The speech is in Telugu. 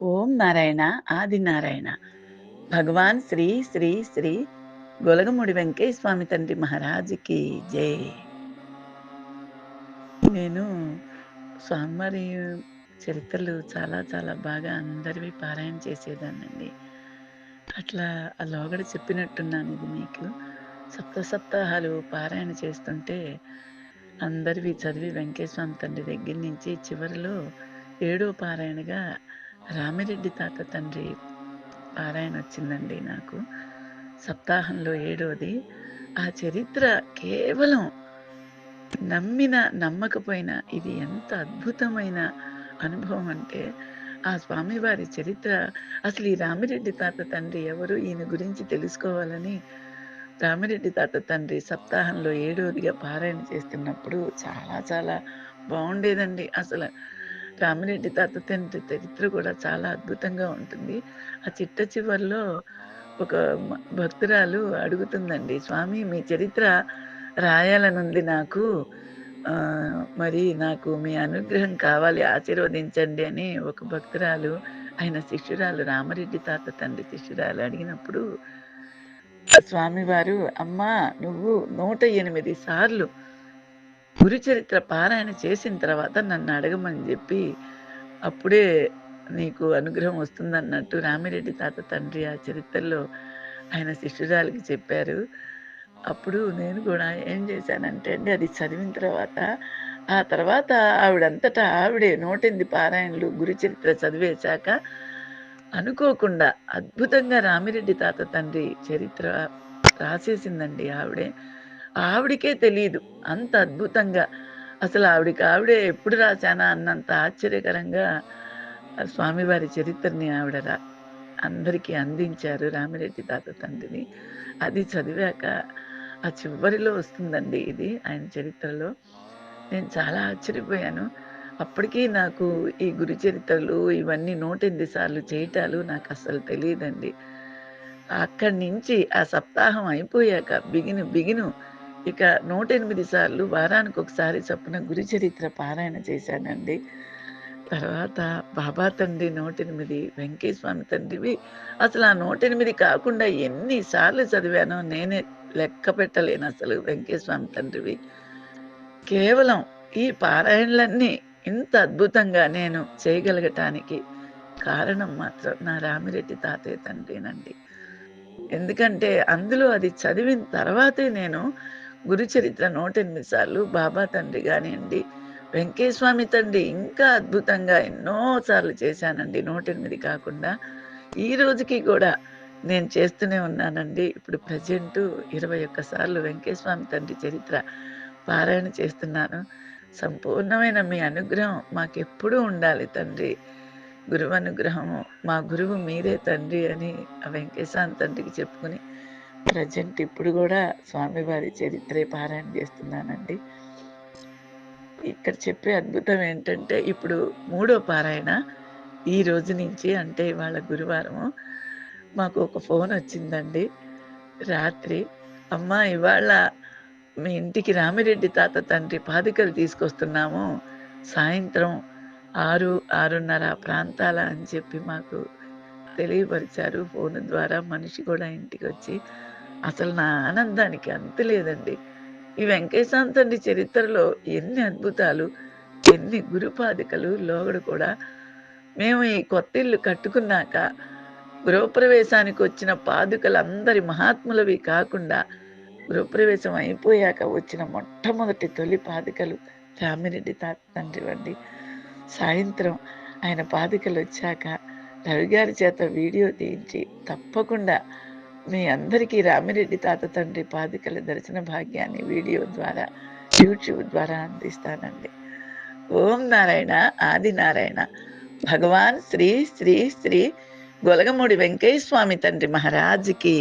ఓం నారాయణ ఆది నారాయణ. భగవాన్ శ్రీ శ్రీ శ్రీ గొలగముడి వెంకయ్య స్వామి తండ్రి మహారాజుకి జై. నేను స్వామివారి చరిత్రలు చాలా చాలా బాగా అందరివి పారాయణ చేసేదానండి అట్లా ఆ లోగడ చెప్పినట్టున్నాను ఇది మీకు. సప్త సప్తాహాలు పారాయణ చేస్తుంటే అందరివి చదివి వెంకటేశ్వామి తండ్రి దగ్గర నుంచి చివరిలో ఏడో పారాయణగా రామిరెడ్డి తాత తండ్రి పారాయణ వచ్చిందండి నాకు. సప్తాహంలో ఏడోది. ఆ చరిత్ర కేవలం నమ్మిన నమ్మకపోయినా ఇది ఎంత అద్భుతమైన అనుభవం అంటే ఆ స్వామివారి చరిత్ర. అసలు ఈ రామిరెడ్డి తాత తండ్రి ఎవరు? ఈయన గురించి తెలుసుకోవాలని రామిరెడ్డి తాత తండ్రి సప్తాహంలో ఏడోదిగా పారాయణ చేస్తున్నప్పుడు చాలా చాలా బాగుండేదండి. అసలు రామిరెడ్డి తాత తండ్రి చరిత్ర కూడా చాలా అద్భుతంగా ఉంటుంది. ఆ చిట్ట చివరిలో ఒక భక్తురాలు అడుగుతుందండి స్వామి మీ చరిత్ర రాయాలనుంది నాకు. మరి నాకు మీ అనుగ్రహం కావాలి ఆశీర్వదించండి అని ఒక భక్తురాలు ఆయన శిష్యురాలు రామరెడ్డి తాత తండ్రి శిష్యురాలు అడిగినప్పుడు స్వామివారు అమ్మా నువ్వు నూట ఎనిమిది సార్లు గురుచరిత్ర పారాయణ చేసిన తర్వాత నన్ను అడగమని చెప్పి అప్పుడే నీకు అనుగ్రహం వస్తుందన్నట్టు రామిరెడ్డి తాత తండ్రి ఆ చరిత్రలో ఆయన శిష్యురాలకి చెప్పారు. అప్పుడు నేను కూడా ఏం చేశానంటే అండి అది చదివిన తర్వాత ఆ తర్వాత ఆవిడంతటా ఆవిడే నూటెనిమిది పారాయణలు గురుచరిత్ర చదివేశాక అనుకోకుండా అద్భుతంగా రామిరెడ్డి తాత తండ్రి చరిత్ర రాసేసిందండి ఆవిడే. ఆవిడికే తెలియదు అంత అద్భుతంగా. అసలు ఆవిడికి ఆవిడే ఎప్పుడు రాశానా అన్నంత ఆశ్చర్యకరంగా స్వామివారి చరిత్రని ఆవిడ రా అందరికీ అందించారు రామిరెడ్డి తాత తండ్రిని. అది చదివాక ఆ చివరిలో వస్తుందండి ఇది ఆయన చరిత్రలో. నేను చాలా ఆశ్చర్యపోయాను. అప్పటికీ నాకు ఈ గురు చరిత్రలు ఇవన్నీ నూటెనిమిది సార్లు చేయటాలు నాకు అసలు తెలియదండి. అక్కడి నుంచి ఆ సప్తాహం అయిపోయాక బిగిను బిగిను ఇక నూట ఎనిమిది సార్లు వారానికి ఒకసారి చొప్పున గురి చరిత్ర పారాయణ చేశానండి. తర్వాత బాబా తండ్రి నూట ఎనిమిది వెంకటస్వామి తండ్రివి. అసలు ఆ నూట ఎనిమిది కాకుండా ఎన్నిసార్లు చదివానో నేనే లెక్క పెట్టలేను అసలు వెంకటస్వామి తండ్రివి. కేవలం ఈ పారాయణలన్నీ ఇంత అద్భుతంగా నేను చేయగలగటానికి కారణం మాత్రం నా రామిరెడ్డి తాతయ్య తండ్రినండి. ఎందుకంటే అందులో అది చదివిన తర్వాతే నేను గురుచరిత్ర నూట ఎనిమిది సార్లు బాబా తండ్రి కానివ్వండి వెంకటస్వామి తండ్రి ఇంకా అద్భుతంగా ఎన్నోసార్లు చేశానండి. నూట ఎనిమిది కాకుండా ఈ రోజుకి కూడా నేను చేస్తూనే ఉన్నానండి. ఇప్పుడు ప్రజెంటు ఇరవై ఒక్క సార్లు వెంకటస్వామి తండ్రి చరిత్ర పారాయణ చేస్తున్నాను. సంపూర్ణమైన మీ అనుగ్రహం మాకెప్పుడూ ఉండాలి తండ్రి. గురువు అనుగ్రహము మా గురువు మీరే తండ్రి అని వెంకటేశ్వర తండ్రికి చెప్పుకుని ప్రజెంట్ ఇప్పుడు కూడా స్వామివారి చరిత్రే పారాయణ చేస్తున్నానండి. ఇక్కడ చెప్పే అద్భుతం ఏంటంటే ఇప్పుడు మూడో పారాయణ ఈ రోజు నుంచి అంటే ఇవాళ గురువారము. మాకు ఒక ఫోన్ వచ్చిందండి. రాత్రి అమ్మ ఇవాళ మీ ఇంటికి రామిరెడ్డి తాత తండ్రి పాదికలు తీసుకొస్తున్నాము. సాయంత్రం ఆరు ఆరున్నర ప్రాంతాల అని చెప్పి మాకు తెలియపరిచారు. ఫోన్ ద్వారా మనిషి కూడా ఇంటికి వచ్చి అసలు నా ఆనందానికి అంత లేదండి. ఈ వెంకటేశాంతండి చరిత్రలో ఎన్ని అద్భుతాలు ఎన్ని గురుపాదికలు లోగడు కూడా మేము ఈ కొత్త ఇల్లు కట్టుకున్నాక గృహప్రవేశానికి వచ్చిన పాదుకలు అందరి మహాత్ములవి కాకుండా గృహప్రవేశం అయిపోయాక వచ్చిన మొట్టమొదటి తొలి పాదుకలు రామిరెడ్డి తాత తండ్రి వండి సాయంత్రం ఆయన పాదుకలు వచ్చాక రవి గారి చేత వీడియో తీయించి తప్పకుండా మీ అందరికీ రామిరెడ్డి తాత తండ్రి పాదుకల దర్శన భాగ్యాన్ని వీడియో ద్వారా యూట్యూబ్ ద్వారా అందిస్తానండి. ఓం నారాయణ ఆది నారాయణ. భగవాన్ శ్రీ శ్రీ శ్రీ గొలగమూడి వెంకయ్య స్వామి తండ్రి మహారాజుకి